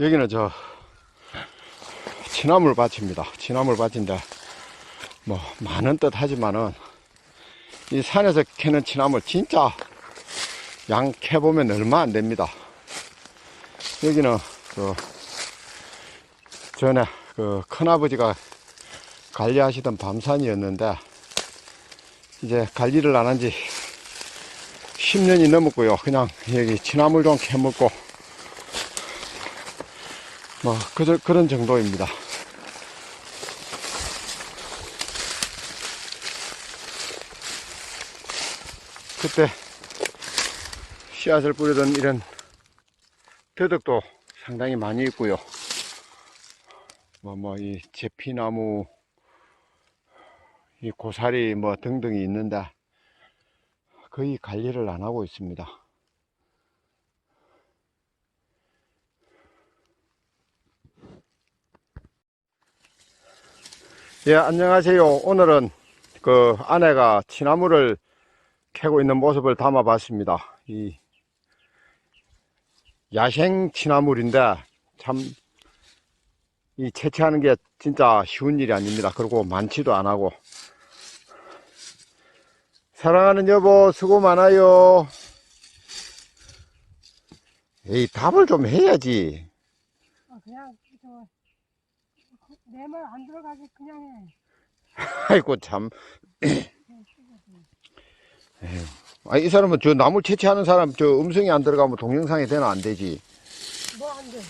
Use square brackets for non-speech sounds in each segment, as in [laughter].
여기는 저 치나물 밭입니다. 치나물 밭인데 뭐 많은 뜻 하지만은 이 산에서 캐는 치나물 진짜 양 캐보면 얼마 안 됩니다. 여기는 그 전에 그 큰아버지가 관리하시던 밤산이었는데 이제 관리를 안 한 지 10년이 넘었고요. 그냥 여기 치나물 좀 캐먹고 뭐 그저, 그런 정도입니다. 그때 씨앗을 뿌리던 이런 더덕도 상당히 많이 있고요. 뭐, 뭐, 이 제피나무, 이 고사리 뭐 등등이 있는데 거의 관리를 안 하고 있습니다. 예, 안녕하세요. 오늘은 그 아내가 치나무를 캐고 있는 모습을 담아 봤습니다. 이 야생 치나물인데 참 이 채취하는 게 진짜 쉬운 일이 아닙니다. 그리고 많지도 안 하고 사랑하는 여보 수고 많아요. 에이 답을 좀 해야지. 어, 그냥 저 내 말 안 들어가게 그냥 해. [laughs] 아이고 참. [clears throat] 에휴. 아, 이 사람은 저 나물 채취하는 사람 저 음성이 안 들어가면 동영상에 되나 안 되지. 뭐 안 돼.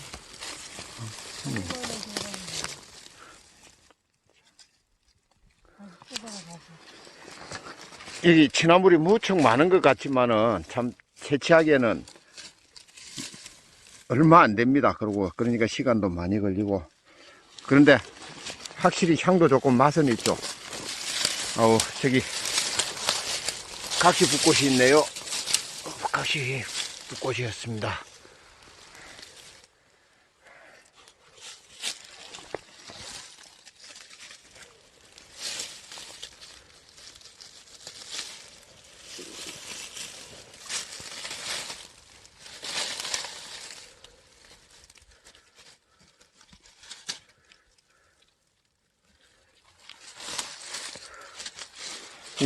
여기 치나물이 무척 많은 것 같지만은 참 채취하기에는 얼마 안 됩니다. 그리고 그러니까 시간도 많이 걸리고 그런데 확실히 향도 좋고 맛은 있죠. 아우 저기 각시 붓꽃이 있네요. 각시 붓꽃이었습니다.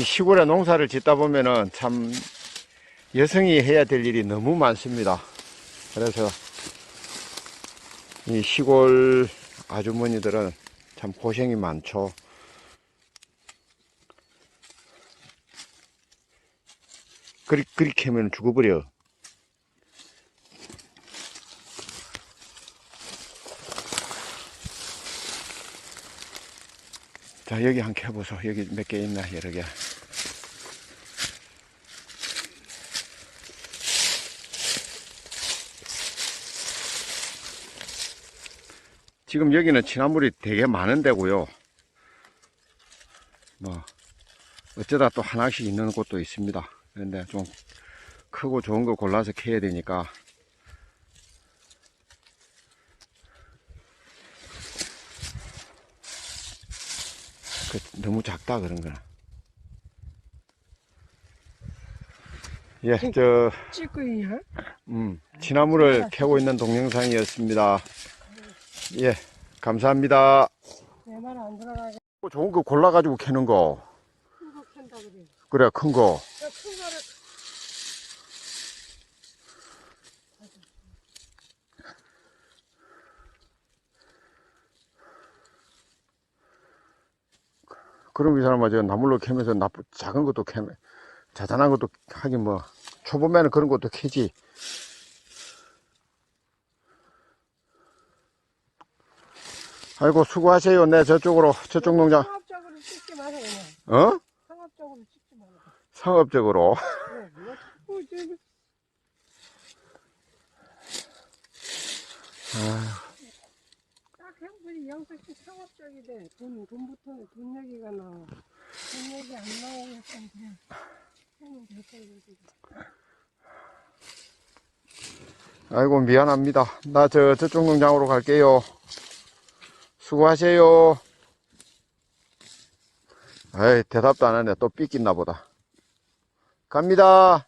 시골에 농사를 짓다 보면은 참 여성이 해야 될 일이 너무 많습니다. 그래서 이 시골 아주머니들은 참 고생이 많죠. 그리, 그렇게 하면 죽어버려. 자, 여기 한 켜보소. 여기 몇 개 있나, 여러 개. 지금 여기는 치나물이 되게 많은 데고요. 뭐, 어쩌다 또 하나씩 있는 곳도 있습니다. 그런데 좀 크고 좋은 거 골라서 캐야 되니까. 그, 너무 작다, 그런 거는. 예, 저, 찍고 있냐? 음, 치나물을 캐고 있는 동영상이었습니다. 예, 감사합니다. 내말안 들어가게 좋은 거 골라가지고 캐는 거. 큰 거 캔다 그래. 그래, 큰 거. 큰 거를 그럼 이 사람은 저 나물로 캐면서 나쁘, 작은 것도 캐, 자잘한 것도 하긴 뭐, 초보면은 그런 것도 캐지. 아이고, 수고하세요. 네, 저쪽으로, 저쪽 농장, 상업적으로 찍지 마세요. 그냥. 어? 상업적으로 찍지 말고. 상업적으로. 네, 형분 이 영석씨 상업적이래. 돈, 돈부터, 돈 얘기가 나와. 돈 얘기 안 나오겠으면 그냥 하면 될거야 아이고, 미안합니다. 나 저, 저쪽 농장으로 갈게요. 수고하세요. 에이, 대답도 안 하네. 또 삐끼나 보다. 갑니다.